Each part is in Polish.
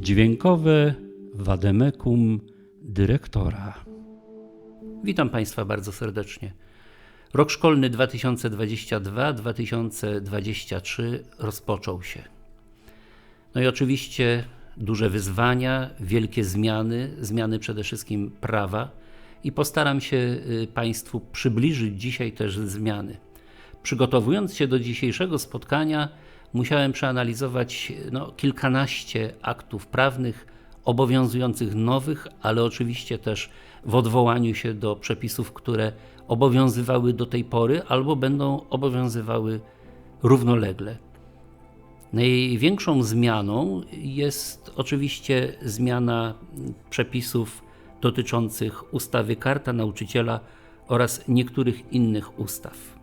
Dźwiękowe wademekum dyrektora. Witam Państwa bardzo serdecznie. Rok szkolny 2022-2023 rozpoczął się. No i oczywiście duże wyzwania, wielkie zmiany, zmiany przede wszystkim prawa i postaram się y, Państwu przybliżyć dzisiaj też zmiany. Przygotowując się do dzisiejszego spotkania, musiałem przeanalizować no, kilkanaście aktów prawnych obowiązujących nowych, ale oczywiście też w odwołaniu się do przepisów, które obowiązywały do tej pory albo będą obowiązywały równolegle. Największą zmianą jest oczywiście zmiana przepisów dotyczących ustawy Karta Nauczyciela oraz niektórych innych ustaw.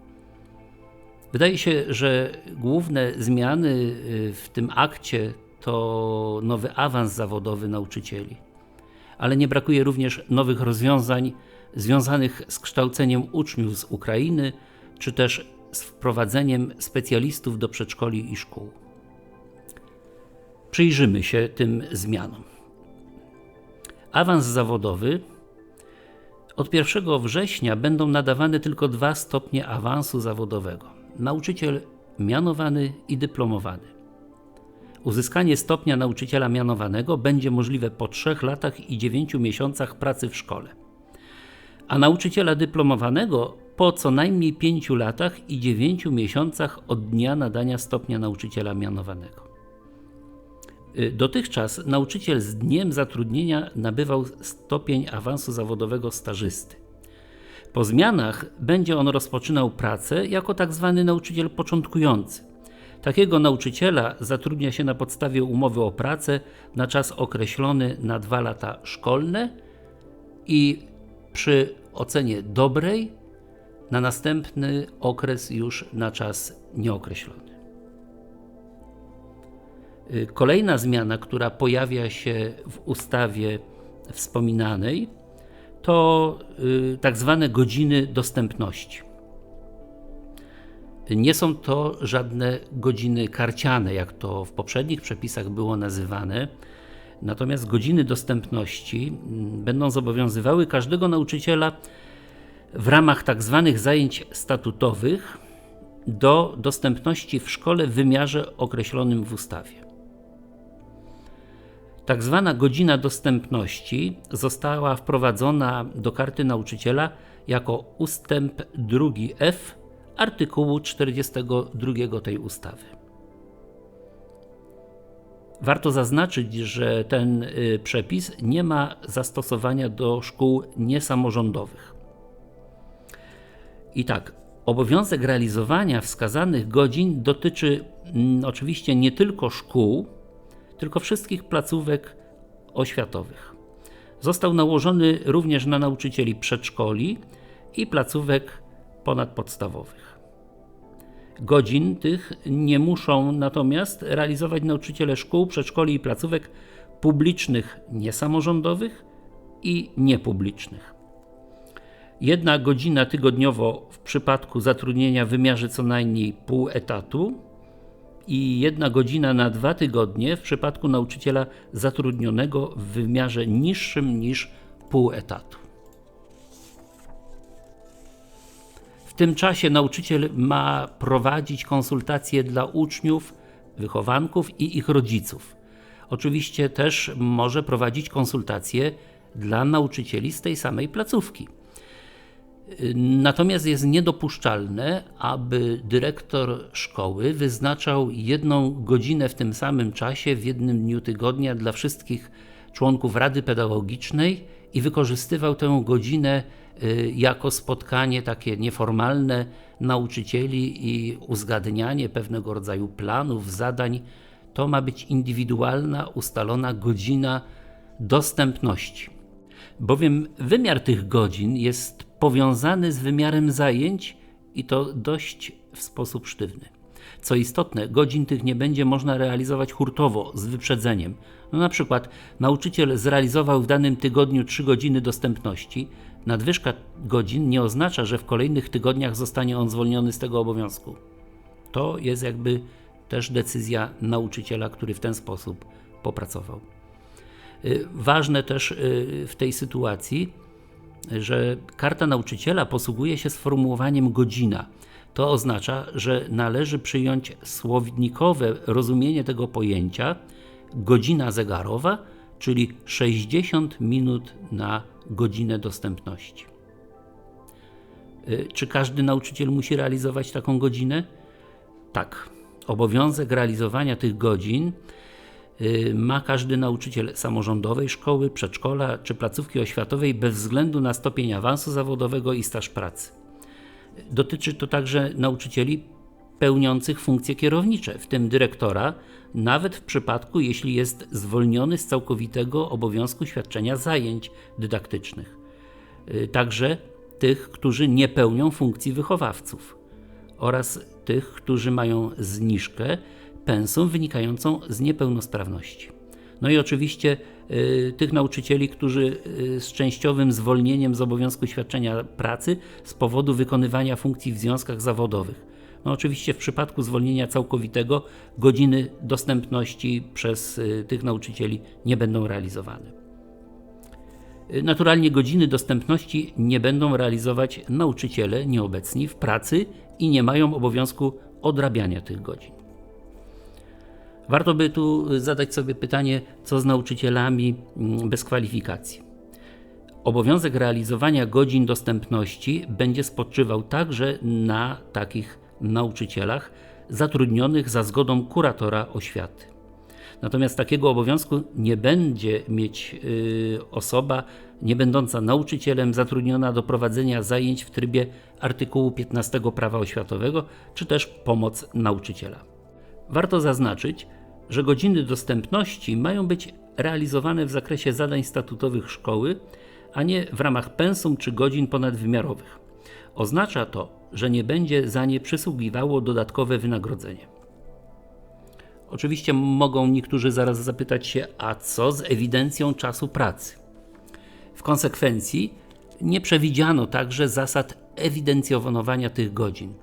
Wydaje się, że główne zmiany y, w tym akcie to nowy awans zawodowy nauczycieli, ale nie brakuje również nowych rozwiązań związanych z kształceniem uczniów z Ukrainy, czy też z wprowadzeniem specjalistów do przedszkoli i szkół. Przyjrzymy się tym zmianom. Awans zawodowy od 1 września będą nadawane tylko dwa stopnie awansu zawodowego nauczyciel mianowany i dyplomowany. Uzyskanie stopnia nauczyciela mianowanego będzie możliwe po 3 latach i 9 miesiącach pracy w szkole, a nauczyciela dyplomowanego po co najmniej 5 latach i 9 miesiącach od dnia nadania stopnia nauczyciela mianowanego. Y, dotychczas nauczyciel z dniem zatrudnienia nabywał stopień awansu zawodowego stażysty. Po zmianach będzie on rozpoczynał pracę jako tak zwany nauczyciel początkujący. Takiego nauczyciela zatrudnia się na podstawie umowy o pracę na czas określony na dwa lata szkolne i przy ocenie dobrej na następny okres już na czas nieokreślony. Kolejna zmiana, która pojawia się w ustawie wspominanej, to y, tak zwane godziny dostępności. Nie są to żadne godziny karciane, jak to w poprzednich przepisach było nazywane. Natomiast godziny dostępności mm, będą zobowiązywały każdego nauczyciela w ramach tak zwanych zajęć statutowych do dostępności w szkole w wymiarze określonym w ustawie. Tak zwana godzina dostępności została wprowadzona do karty nauczyciela jako ustęp 2f artykułu 42 tej ustawy. Warto zaznaczyć, że ten y, przepis nie ma zastosowania do szkół niesamorządowych. I tak, obowiązek realizowania wskazanych godzin dotyczy mm, oczywiście nie tylko szkół, tylko wszystkich placówek oświatowych. Został nałożony również na nauczycieli przedszkoli i placówek ponadpodstawowych. Godzin tych nie muszą natomiast realizować nauczyciele szkół, przedszkoli i placówek publicznych niesamorządowych i niepublicznych. Jedna godzina tygodniowo w przypadku zatrudnienia w wymiarze co najmniej pół etatu i jedna godzina na dwa tygodnie w przypadku nauczyciela zatrudnionego w wymiarze niższym niż pół etatu. W tym czasie nauczyciel ma prowadzić konsultacje dla uczniów, wychowanków i ich rodziców. Oczywiście też może prowadzić konsultacje dla nauczycieli z tej samej placówki. Natomiast jest niedopuszczalne, aby dyrektor szkoły wyznaczał jedną godzinę w tym samym czasie, w jednym dniu tygodnia dla wszystkich członków Rady Pedagogicznej i wykorzystywał tę godzinę y, jako spotkanie takie nieformalne nauczycieli i uzgadnianie pewnego rodzaju planów, zadań. To ma być indywidualna, ustalona godzina dostępności. Bowiem wymiar tych godzin jest powiązany z wymiarem zajęć i to dość w sposób sztywny. Co istotne, godzin tych nie będzie można realizować hurtowo, z wyprzedzeniem. No na przykład nauczyciel zrealizował w danym tygodniu 3 godziny dostępności. Nadwyżka godzin nie oznacza, że w kolejnych tygodniach zostanie on zwolniony z tego obowiązku. To jest jakby też decyzja nauczyciela, który w ten sposób popracował. Y, ważne też y, w tej sytuacji, że karta nauczyciela posługuje się sformułowaniem godzina. To oznacza, że należy przyjąć słownikowe rozumienie tego pojęcia godzina zegarowa, czyli 60 minut na godzinę dostępności. Y, czy każdy nauczyciel musi realizować taką godzinę? Tak. Obowiązek realizowania tych godzin ma każdy nauczyciel samorządowej szkoły, przedszkola czy placówki oświatowej bez względu na stopień awansu zawodowego i staż pracy. Dotyczy to także nauczycieli pełniących funkcje kierownicze, w tym dyrektora, nawet w przypadku, jeśli jest zwolniony z całkowitego obowiązku świadczenia zajęć dydaktycznych. Y, także tych, którzy nie pełnią funkcji wychowawców oraz tych, którzy mają zniżkę pensum wynikającą z niepełnosprawności. No i oczywiście y, tych nauczycieli, którzy y, z częściowym zwolnieniem z obowiązku świadczenia pracy z powodu wykonywania funkcji w związkach zawodowych. No oczywiście w przypadku zwolnienia całkowitego godziny dostępności przez y, tych nauczycieli nie będą realizowane. Y, naturalnie godziny dostępności nie będą realizować nauczyciele nieobecni w pracy i nie mają obowiązku odrabiania tych godzin. Warto by tu zadać sobie pytanie, co z nauczycielami mm, bez kwalifikacji. Obowiązek realizowania godzin dostępności będzie spoczywał także na takich nauczycielach zatrudnionych za zgodą kuratora oświaty. Natomiast takiego obowiązku nie będzie mieć y, osoba nie będąca nauczycielem zatrudniona do prowadzenia zajęć w trybie artykułu 15 prawa oświatowego, czy też pomoc nauczyciela. Warto zaznaczyć, że godziny dostępności mają być realizowane w zakresie zadań statutowych szkoły, a nie w ramach pensum czy godzin ponadwymiarowych. Oznacza to, że nie będzie za nie przysługiwało dodatkowe wynagrodzenie. Oczywiście mogą niektórzy zaraz zapytać się, a co z ewidencją czasu pracy? W konsekwencji nie przewidziano także zasad ewidencjonowania tych godzin.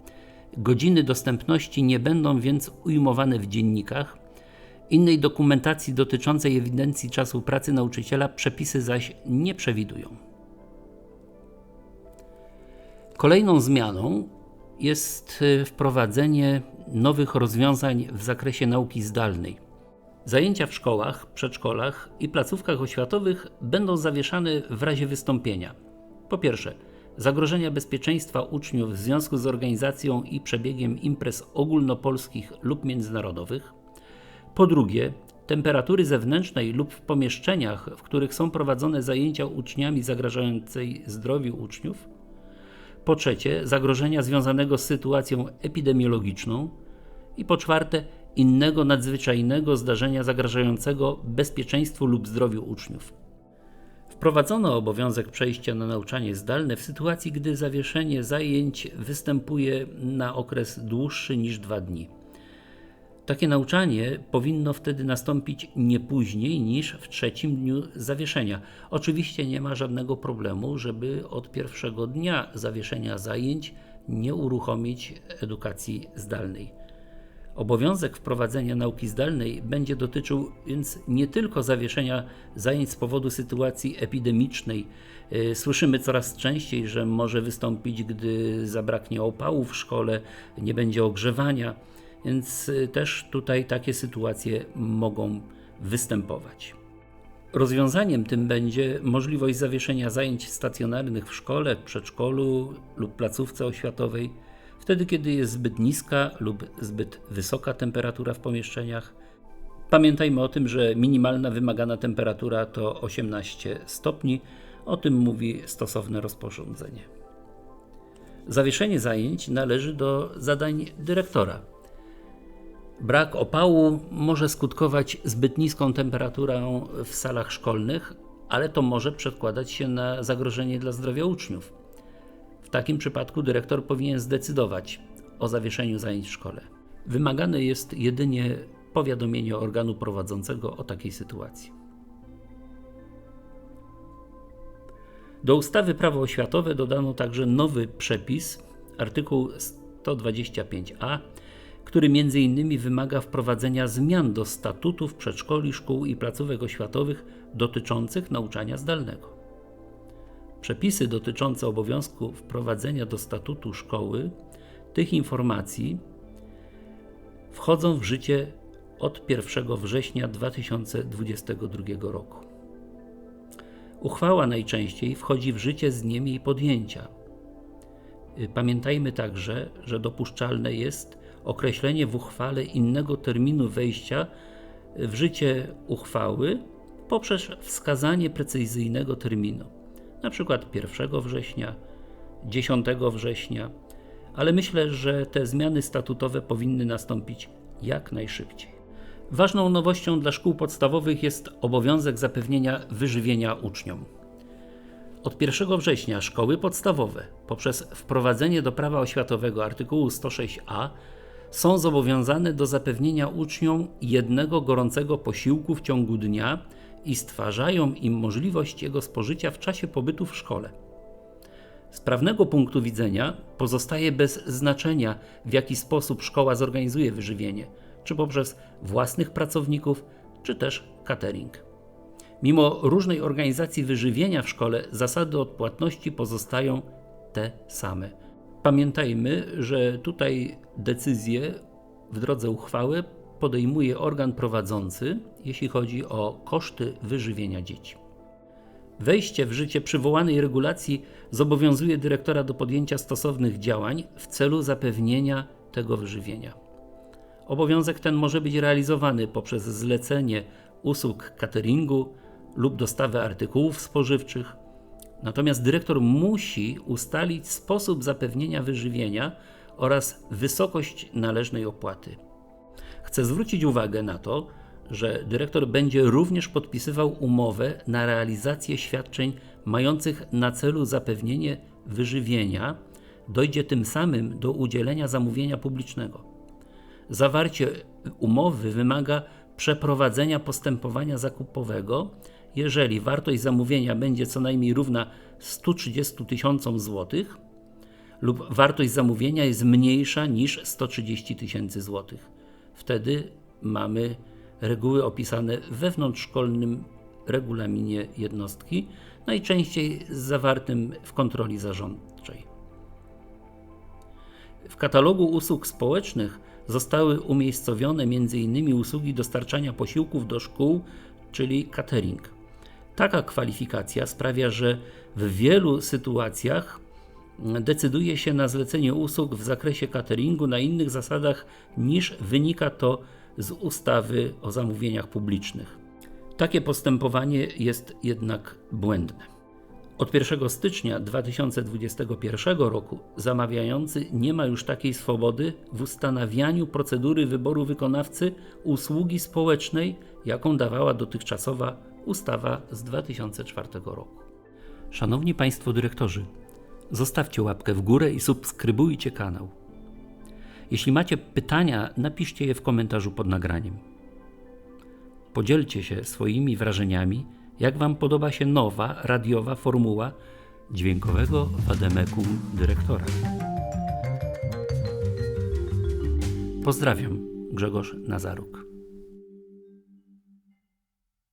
Godziny dostępności nie będą więc ujmowane w dziennikach. Innej dokumentacji dotyczącej ewidencji czasu pracy nauczyciela przepisy zaś nie przewidują. Kolejną zmianą jest y, wprowadzenie nowych rozwiązań w zakresie nauki zdalnej. Zajęcia w szkołach, przedszkolach i placówkach oświatowych będą zawieszane w razie wystąpienia. Po pierwsze, zagrożenia bezpieczeństwa uczniów w związku z organizacją i przebiegiem imprez ogólnopolskich lub międzynarodowych. Po drugie, temperatury zewnętrznej lub w pomieszczeniach, w których są prowadzone zajęcia uczniami zagrażającej zdrowiu uczniów. Po trzecie, zagrożenia związanego z sytuacją epidemiologiczną. I po czwarte, innego nadzwyczajnego zdarzenia zagrażającego bezpieczeństwu lub zdrowiu uczniów. Wprowadzono obowiązek przejścia na nauczanie zdalne w sytuacji, gdy zawieszenie zajęć występuje na okres dłuższy niż dwa dni. Takie nauczanie powinno wtedy nastąpić nie później niż w trzecim dniu zawieszenia. Oczywiście nie ma żadnego problemu, żeby od pierwszego dnia zawieszenia zajęć nie uruchomić edukacji zdalnej. Obowiązek wprowadzenia nauki zdalnej będzie dotyczył więc nie tylko zawieszenia zajęć z powodu sytuacji epidemicznej. Y, słyszymy coraz częściej, że może wystąpić, gdy zabraknie opału w szkole, nie będzie ogrzewania więc y, też tutaj takie sytuacje mogą występować. Rozwiązaniem tym będzie możliwość zawieszenia zajęć stacjonarnych w szkole, przedszkolu lub placówce oświatowej, wtedy kiedy jest zbyt niska lub zbyt wysoka temperatura w pomieszczeniach. Pamiętajmy o tym, że minimalna wymagana temperatura to 18 stopni, o tym mówi stosowne rozporządzenie. Zawieszenie zajęć należy do zadań dyrektora Brak opału może skutkować zbyt niską temperaturą w salach szkolnych, ale to może przekładać się na zagrożenie dla zdrowia uczniów. W takim przypadku dyrektor powinien zdecydować o zawieszeniu zajęć w szkole. Wymagane jest jedynie powiadomienie organu prowadzącego o takiej sytuacji. Do ustawy Prawo oświatowe dodano także nowy przepis, artykuł 125a który m.in. wymaga wprowadzenia zmian do statutów przedszkoli, szkół i placówek oświatowych dotyczących nauczania zdalnego. Przepisy dotyczące obowiązku wprowadzenia do statutu szkoły tych informacji wchodzą w życie od 1 września 2022 roku. Uchwała najczęściej wchodzi w życie z dniem jej podjęcia. Pamiętajmy także, że dopuszczalne jest określenie w uchwale innego terminu wejścia w życie uchwały poprzez wskazanie precyzyjnego terminu, np. 1 września, 10 września, ale myślę, że te zmiany statutowe powinny nastąpić jak najszybciej. Ważną nowością dla szkół podstawowych jest obowiązek zapewnienia wyżywienia uczniom. Od 1 września szkoły podstawowe poprzez wprowadzenie do prawa oświatowego artykułu 106a są zobowiązane do zapewnienia uczniom jednego gorącego posiłku w ciągu dnia i stwarzają im możliwość jego spożycia w czasie pobytu w szkole. Z prawnego punktu widzenia pozostaje bez znaczenia, w jaki sposób szkoła zorganizuje wyżywienie, czy poprzez własnych pracowników, czy też catering. Mimo różnej organizacji wyżywienia w szkole, zasady odpłatności pozostają te same. Pamiętajmy, że tutaj decyzję w drodze uchwały podejmuje organ prowadzący, jeśli chodzi o koszty wyżywienia dzieci. Wejście w życie przywołanej regulacji zobowiązuje dyrektora do podjęcia stosownych działań w celu zapewnienia tego wyżywienia. Obowiązek ten może być realizowany poprzez zlecenie usług cateringu lub dostawę artykułów spożywczych. Natomiast dyrektor musi ustalić sposób zapewnienia wyżywienia oraz wysokość należnej opłaty. Chcę zwrócić uwagę na to, że dyrektor będzie również podpisywał umowę na realizację świadczeń mających na celu zapewnienie wyżywienia, dojdzie tym samym do udzielenia zamówienia publicznego. Zawarcie umowy wymaga przeprowadzenia postępowania zakupowego, jeżeli wartość zamówienia będzie co najmniej równa 130 tysiącom złotych lub wartość zamówienia jest mniejsza niż 130 tysięcy złotych. Wtedy mamy reguły opisane wewnątrzszkolnym regulaminie jednostki, najczęściej zawartym w kontroli zarządczej. W katalogu usług społecznych zostały umiejscowione m.in. usługi dostarczania posiłków do szkół, czyli catering. Taka kwalifikacja sprawia, że w wielu sytuacjach decyduje się na zlecenie usług w zakresie cateringu na innych zasadach niż wynika to z ustawy o zamówieniach publicznych. Takie postępowanie jest jednak błędne. Od 1 stycznia 2021 roku zamawiający nie ma już takiej swobody w ustanawianiu procedury wyboru wykonawcy usługi społecznej, jaką dawała dotychczasowa ustawa z 2004 roku. Szanowni Państwo dyrektorzy, zostawcie łapkę w górę i subskrybujcie kanał. Jeśli macie pytania, napiszcie je w komentarzu pod nagraniem. Podzielcie się swoimi wrażeniami, jak Wam podoba się nowa radiowa formuła dźwiękowego wademekum dyrektora. Pozdrawiam, Grzegorz Nazaruk.